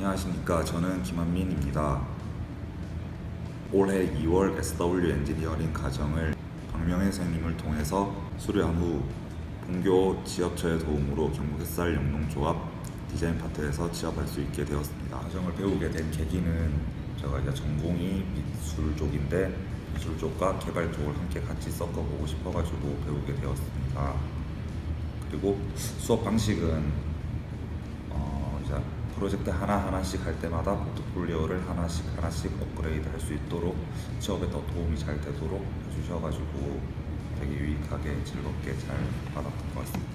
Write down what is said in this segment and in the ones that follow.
안녕하십니까. 저는 김한민입니다. 올해 2월 SW 엔지니어링 과정을 박명혜 선생님을 통해서 수료한 후 본교 지업처의 도움으로 경북 햇살 영농조합 디자인 파트에서 취업할 수 있게 되었습니다. 과정을 배우게 된 계기는 제가 이제 전공이 미술 쪽인데 미술 쪽과 개발 쪽을 함께 같이 섞어보고 싶어가지고 배우게 되었습니다. 그리고 수업 방식은 어, 이제 프로젝트 하나 하나씩 할 때마다 포트폴리오를 하나씩 하나씩 업그레이드 할 수 있도록 취업에 더 도움이 잘 되도록 해주셔가지고 되게 유익하게 즐겁게 잘 받았던 것 같습니다.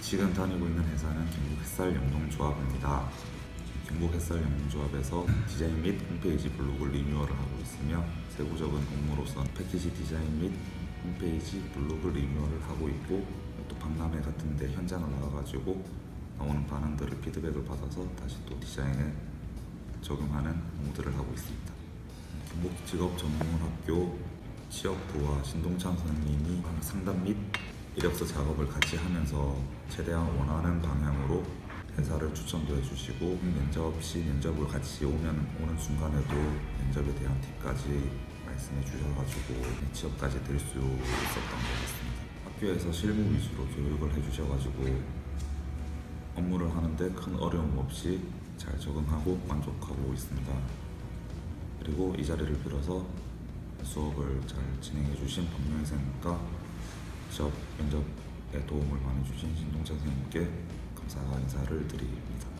지금 다니고 있는 회사는 경북 햇살 영농조합입니다. 경북 햇살 영농조합에서 디자인 및 홈페이지 블로그 리뉴얼을 하고 있으며 세부적인 업무로선 패키지 디자인 및 홈페이지 블로그 리뉴얼을 하고 있고 또 박람회 같은 데 현장을 나가가지고 나오는 반응들을 피드백을 받아서 다시 또 디자인에 적용하는 업무들을 하고 있습니다. 경북 직업 전문학교 취업부와 신동찬 선생님이 상담 및 이력서 작업을 같이 하면서 최대한 원하는 방향으로 회사를 추천도 해주시고 면접 시 면접을 같이 오면 오는 순간에도 면접에 대한 팁까지 말씀해 주셔가지고 취업까지 될 수 있었던 것 같습니다. 학교에서 실무 위주로 교육을 해주셔가지고 업무를 하는데 큰 어려움 없이 잘 적응하고 만족하고 있습니다. 그리고 이 자리를 빌어서 수업을 잘 진행해 주신 박명희 선생님과 취업 면접에 도움을 많이 주신 신동찬 선생님께 감사 인사를 드립니다.